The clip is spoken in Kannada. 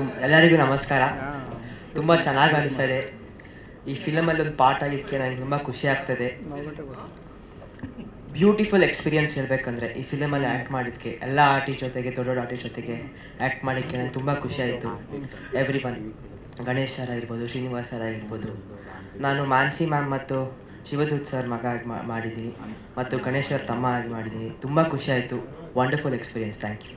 ತುಮ್ ಎಲ್ಲರಿಗೂ ನಮಸ್ಕಾರ. ತುಂಬ ಚೆನ್ನಾಗಿ ಅನಿಸ್ತದೆ. ಈ ಫಿಲಮಲ್ಲಿ ಒಂದು ಪಾರ್ಟ್ ಆಗಿದ್ದಕ್ಕೆ ನನಗೆ ತುಂಬ ಖುಷಿ ಆಗ್ತದೆ. ಬ್ಯೂಟಿಫುಲ್ ಎಕ್ಸ್ಪೀರಿಯನ್ಸ್ ಹೇಳ್ಬೇಕಂದ್ರೆ ಈ ಫಿಲಮಲ್ಲಿ ಆ್ಯಕ್ಟ್ ಮಾಡಿದ್ದಕ್ಕೆ ಎಲ್ಲ ಆರ್ಟಿಸ್ಟ್ ಜೊತೆಗೆ ದೊಡ್ಡ ದೊಡ್ಡ ಆರ್ಟಿಸ್ಟ್ ಜೊತೆಗೆ ಆ್ಯಕ್ಟ್ ಮಾಡಿದ್ದಕ್ಕೆ ನನಗೆ ತುಂಬ ಖುಷಿ ಆಯಿತು. ಎವ್ರಿ ಒನ್ ಗಣೇಶ್ ಸರ್ ಆಗಿರ್ಬೋದು ಶ್ರೀನಿವಾಸ್ ಸರ್ ಆಗಿರ್ಬೋದು ನಾನು ಮಾನ್ಸಿ ಮ್ಯಾಮ್ ಮತ್ತು ಶಿವದೂತ್ ಸರ್ ಮಗ ಆಗಿ ಮಾಡಿದ್ದೀನಿ. ಮತ್ತು ಗಣೇಶ್ ಸರ್ ತಮ್ಮ ಆಗಿ ಮಾಡಿದ್ದೀನಿ. ತುಂಬ ಖುಷಿ ಆಯಿತು. Wonderful experience. Thank you.